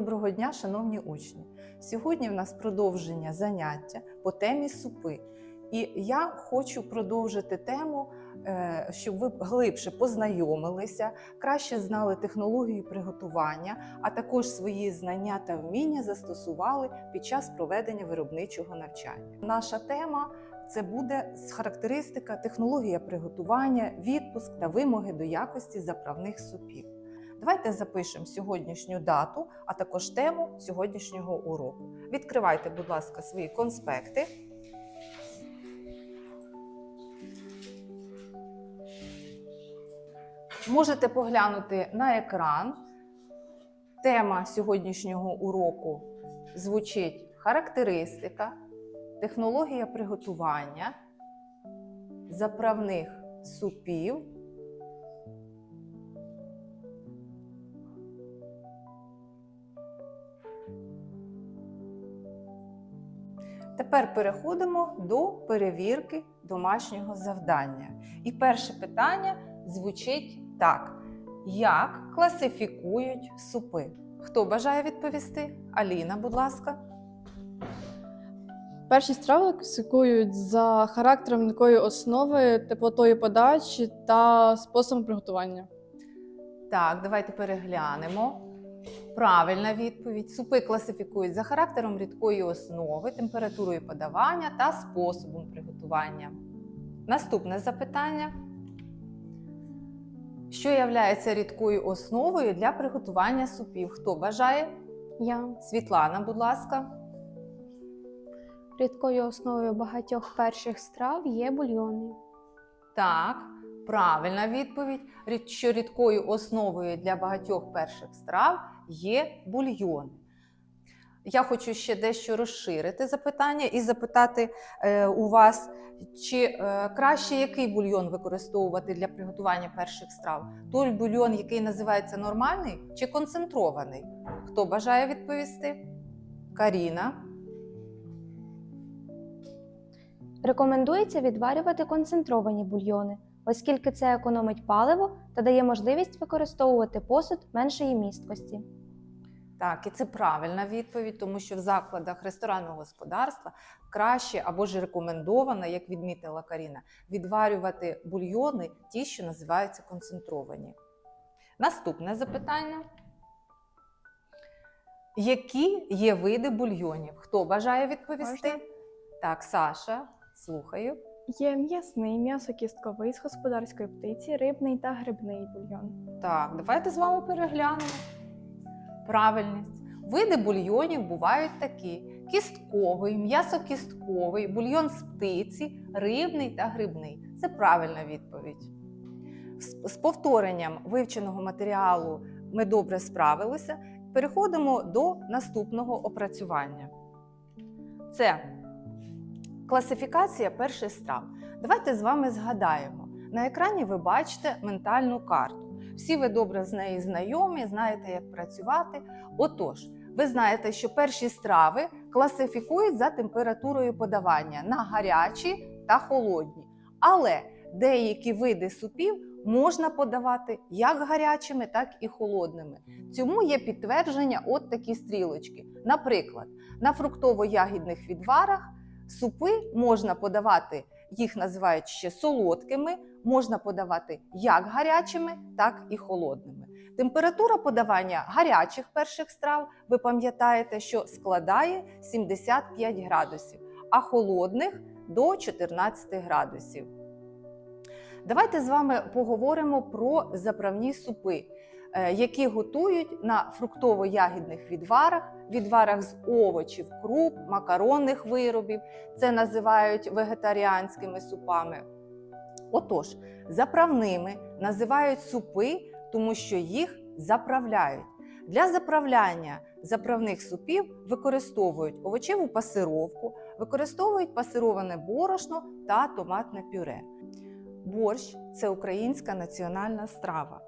Доброго дня, шановні учні! Сьогодні в нас продовження заняття по темі супи. І я хочу продовжити тему, е, щоб ви глибше познайомилися, краще знали технологію приготування, а також свої знання та вміння застосували під час проведення виробничого навчання. Наша тема це буде характеристика, технологія приготування, відпуск та вимоги до якості заправних супів. Давайте запишемо сьогоднішню дату, а також тему сьогоднішнього уроку. Відкривайте, будь ласка, свої конспекти. Можете поглянути на екран. Тема сьогоднішнього уроку звучить характеристика, технологія приготування заправних супів. Тепер переходимо до перевірки домашнього завдання. І перше питання звучить так: як класифікують супи? Хто бажає відповісти? Аліна, будь ласка. Перші страви класифікують за характером м'якої основи, теплотою подачі та способом приготування. Так, давайте переглянемо. Правильна відповідь. Супи класифікують за характером рідкої основи, температурою подавання та способом приготування. Наступне запитання. Що є рідкою основою для приготування супів? Хто бажає? Я Світлана, будь ласка. рідкою основою багатьох перших страв є бульйони. Так, правильна відповідь. Що рідкою основою для багатьох перших страв є бульйони. Я хочу ще дещо розширити запитання і запитати е, у вас, чи е, краще який бульйон використовувати для приготування перших страв? Той бульйон, який називається нормальний, чи концентрований? Хто бажає відповісти? Каріна. Рекомендується відварювати концентровані бульйони, оскільки це економить паливо та дає можливість використовувати посуд меншої місткості. Так, і це правильна відповідь, тому що в закладах ресторанного господарства краще або ж рекомендовано, як відмітила Каріна, відварювати бульйони, ті, що називаються концентровані. Наступне запитання. Які є види бульйонів? Хто бажає відповісти? Можна? Так, Саша, слухаю. Є м'ясний, м'ясокістковий з господарської птиці, рибний та грибний бульйон. Так, давайте з вами переглянемо. Правильність. Види бульйонів бувають такі: кістковий, м'ясокістковий, бульйон з птиці, рибний та грибний. Це правильна відповідь. З- повторенням вивченого матеріалу ми добре справилися. Переходимо до наступного опрацювання. Це класифікація перших страв. Давайте з вами згадаємо. На екрані ви бачите ментальну карту. Всі ви добре з нею знайомі, знаєте, як працювати. Отож, ви знаєте, що перші страви класифікують за температурою подавання на гарячі та холодні. Але деякі види супів можна подавати як гарячими, так і холодними. Цьому є підтвердження от такі стрілочки. Наприклад, на фруктово-ягідних відварах супи можна подавати, їх називають ще солодкими, можна подавати як гарячими, так і холодними. Температура подавання гарячих перших страв, ви пам'ятаєте, що складає 75 градусів, а холодних до 14 градусів. Давайте з вами поговоримо про заправні супи, які готують на фруктово-ягідних відварах, відварах з овочів, круп, макаронних виробів. Це називають вегетаріанськими супами. Отож, заправними називають супи, тому що їх заправляють. Для заправляння заправних супів використовують овочеву пасировку, використовують пасироване борошно та томатне пюре. Борщ це українська національна страва,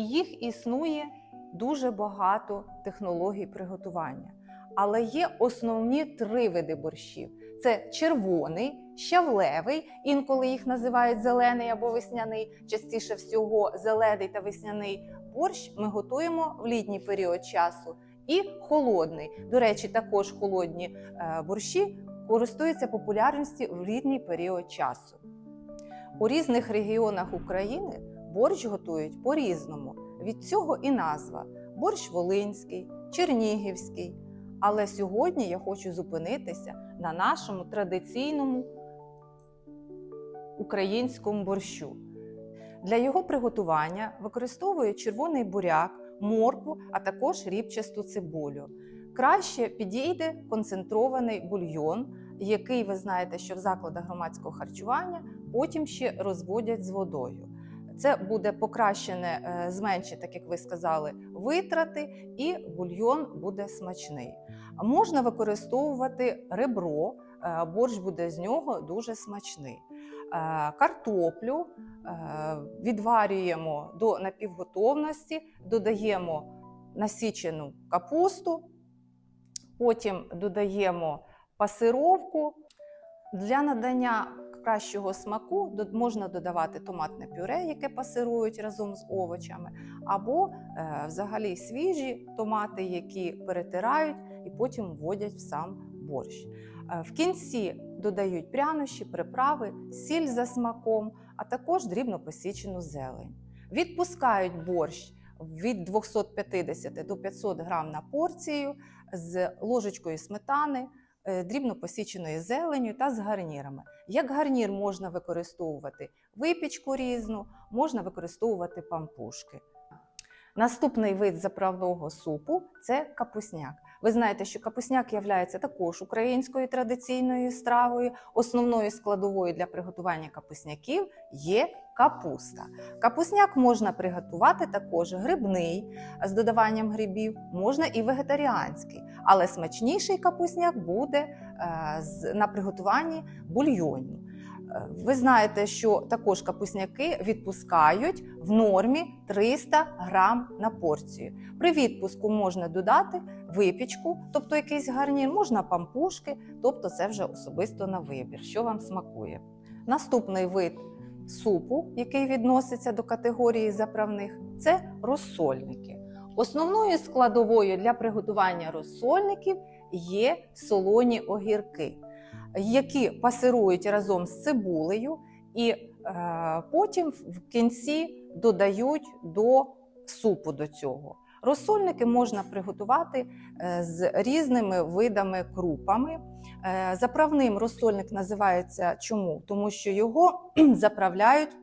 і їх існує дуже багато технологій приготування. Але є основні три види борщів: це червоний, щавлевий, інколи їх називають зелений або весняний, частіше всього зелений та весняний борщ ми готуємо в літній період часу і холодний. До речі, також холодні е, борщі користуються популярністю в рідний період часу. У різних регіонах України борщ готують по-різному. Від цього і назва борщ волинський, чернігівський. Але сьогодні я хочу зупинитися на нашому традиційному українському борщу. Для його приготування використовують червоний буряк, моркву, а також рібчасту цибулю. Краще підійде концентрований бульйон, який ви знаєте, що в закладах громадського харчування потім ще розводять з водою. Це буде покращене, е, зменшить, так як ви сказали, витрати, і бульйон буде смачний. Можна використовувати ребро, е, борщ буде з нього дуже смачний. Е, Картоплю відварюємо до напівготовності, додаємо насічену капусту, потім додаємо пасировку. Для надання кращого смаку можна додавати томатне пюре, яке пасирують разом з овочами, або е, взагалі свіжі томати, які перетирають і потім вводять в сам борщ. Е, В кінці додають прянощі, приправи, сіль за смаком, а також дрібно посічену зелень. Відпускають борщ від 250 до 500 грам на порцію з ложечкою сметани, дрібно посіченою зеленю та з гарнірами. Як гарнір можна використовувати випічку різну, можна використовувати пампушки. Наступний вид заправного супу це капусняк. Ви знаєте, що капусняк є також українською традиційною стравою. Основною складовою для приготування капусняків є капуста. Капусняк можна приготувати також грибний з додаванням грибів, можна і вегетаріанський, але смачніший капусняк буде е, на приготуванні бульйону. Е, Ви знаєте, що також капусняки відпускають в нормі 300 грам на порцію. При відпуску можна додати випічку, тобто якийсь гарнір, можна пампушки, тобто це вже особисто на вибір, що вам смакує. Наступний вид супу, який відноситься до категорії заправних, це розсольники. Основною складовою для приготування розсольників є солоні огірки які пасирують разом з цибулею, і е, потім в кінці додають до супу до цього. Розсольники можна приготувати е, з різними видами крупами. Е, заправним розсольник називається чому? Тому що його заправляють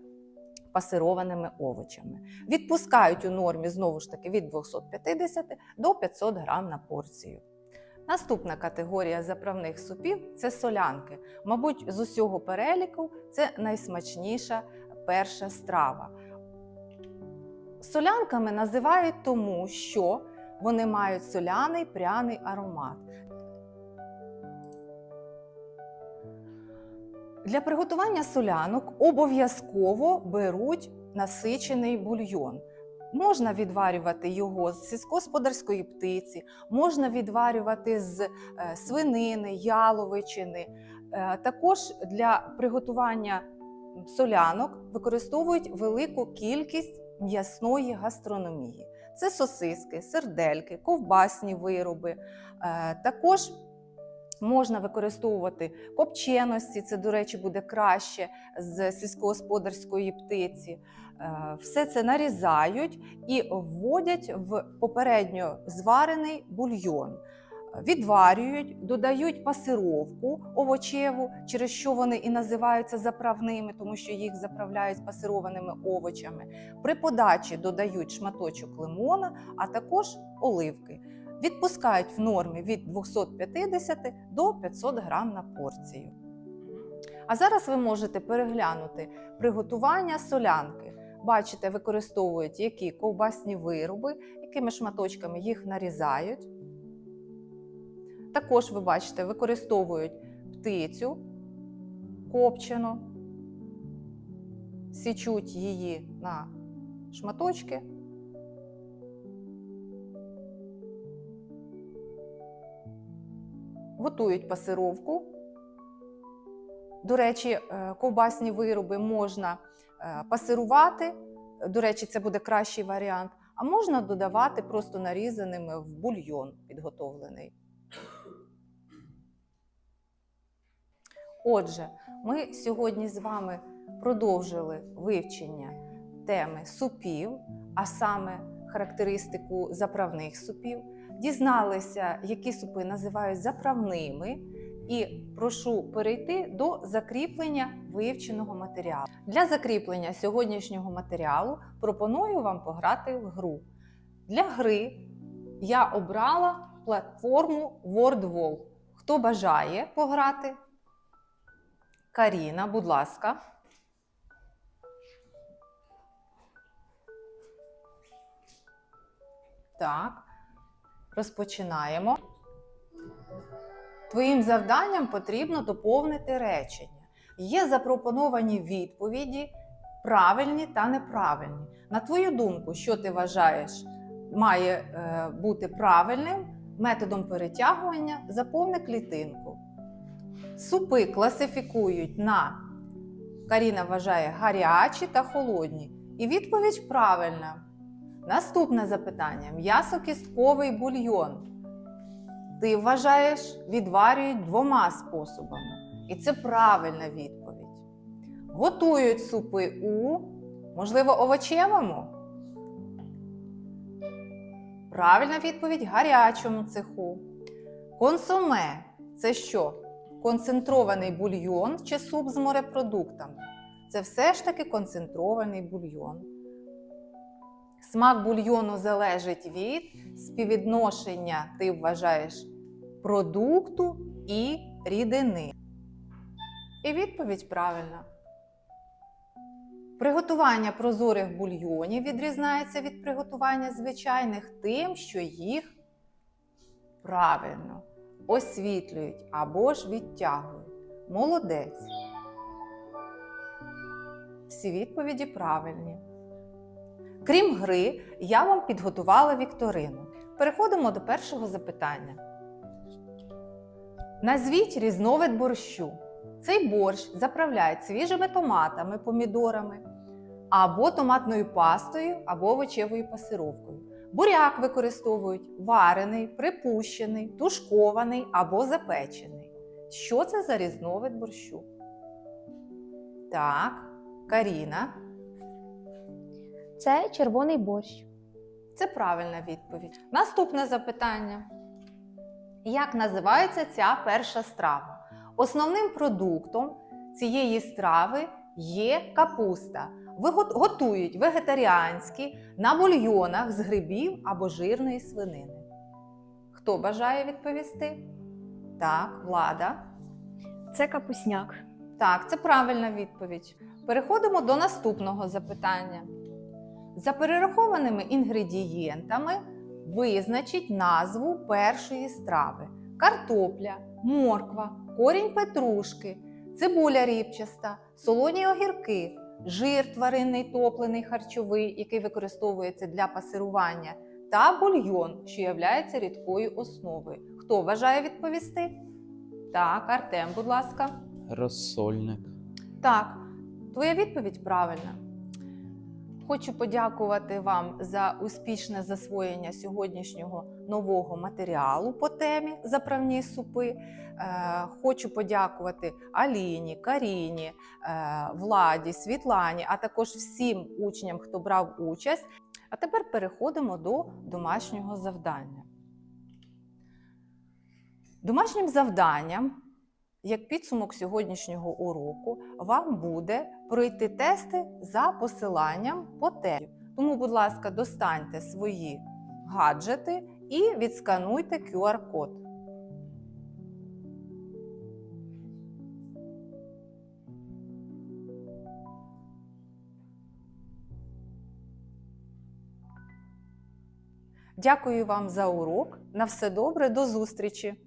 пасированими овочами. Відпускають у нормі знову ж таки від 250 до 500 грам на порцію. Наступна категорія заправних супів це солянки. Мабуть, з усього переліку це найсмачніша перша страва. Солянками називають тому, що вони мають соляний пряний аромат. Для приготування солянок обов'язково беруть насичений бульйон. Можна відварювати його з сільськогосподарської птиці, можна відварювати з е, свинини, яловичини. Е, Також для приготування солянок використовують велику кількість м'ясної гастрономії. Це сосиски, сердельки, ковбасні вироби. Е, Також можна використовувати копченості, це, до речі, буде краще з сільськогосподарської птиці. Е, Все це нарізають і вводять в попередньо зварений бульйон. Відварюють, додають пасировку овочеву, через що вони і називаються заправними, тому що їх заправляють пасированими овочами. При подачі додають шматочок лимона, а також оливки. Відпускають в нормі від 250 до 500 грам на порцію. А зараз ви можете переглянути приготування солянки. Бачите, використовують які ковбасні вироби, якими шматочками їх нарізають. Також ви бачите, використовують птицю копчену, січуть її на шматочки. Готують пасировку. До речі, е, ковбасні вироби можна е, пасирувати. До речі, це буде кращий варіант. а можна додавати просто нарізаними в бульйон підготовлений. Отже, ми сьогодні з вами продовжили вивчення теми супів, а саме характеристику заправних супів, дізналися, які супи називають заправними, і прошу перейти до закріплення вивченого матеріалу. Для закріплення сьогоднішнього матеріалу пропоную вам пограти в гру. Для гри я обрала платформу WordWall. Хто бажає пограти? Каріна, будь ласка. Так, розпочинаємо. Твоїм завданням потрібно доповнити речення. Є запропоновані відповіді, правильні та неправильні. На твою думку, що ти вважаєш має е, бути правильним методом перетягування, заповни клітинку. Супи класифікують на Каріна вважає гарячі та холодні. І відповідь правильна. Наступне запитання: м'ясо-кістковий бульйон. Ти вважаєш, відварюють двома способами. І це правильна відповідь. Готують супи у, можливо, овочевому. Правильна відповідь гарячому цеху. Консоме це що? Концентрований бульйон чи суп з морепродуктами. Це все ж таки концентрований бульйон. Смак бульйону залежить від співвідношення, ти вважаєш, продукту і рідини. І відповідь правильна. Приготування прозорих бульйонів відрізняється від приготування звичайних тим, що їх правильно освітлюють або ж відтягують. Молодець. Всі відповіді правильні. Крім гри, я вам підготувала вікторину. Переходимо до першого запитання. Назвіть різновид борщу. Цей борщ заправляють свіжими томатами, помідорами, або томатною пастою, або овочевою пасировкою. Буряк використовують варений, припущений, тушкований або запечений. Що це за різновид борщу? Так, Каріна. Це червоний борщ. Це правильна відповідь. Наступне запитання. Як називається ця перша страва? Основним продуктом цієї страви є капуста. Готують вегетаріанські на бульйонах з грибів або жирної свинини. Хто бажає відповісти? Так, влада. Це капусняк. Так, це правильна відповідь. Переходимо до наступного запитання. За перерахованими інгредієнтами визначіть назву першої страви: картопля, морква, корінь петрушки, цибуля ріпчаста, солоні огірки, жир тваринний топлений харчовий, який використовується для пасирування, та бульйон, що є рідкою основою. Хто бажає відповісти? Так, Артем, будь ласка. Розсольник. Так, твоя відповідь правильна. Хочу подякувати вам за успішне засвоєння сьогоднішнього нового матеріалу по темі заправні супи. Е, хочу подякувати Аліні, Каріні, е, Владі, Світлані, а також всім учням, хто брав участь. А тепер переходимо до домашнього завдання. Домашнім завданням як підсумок сьогоднішнього уроку вам буде пройти тести за посиланням по темі. Тому, будь ласка, достаньте свої гаджети і відскануйте QR-код. Дякую вам за урок. На все добре, до зустрічі!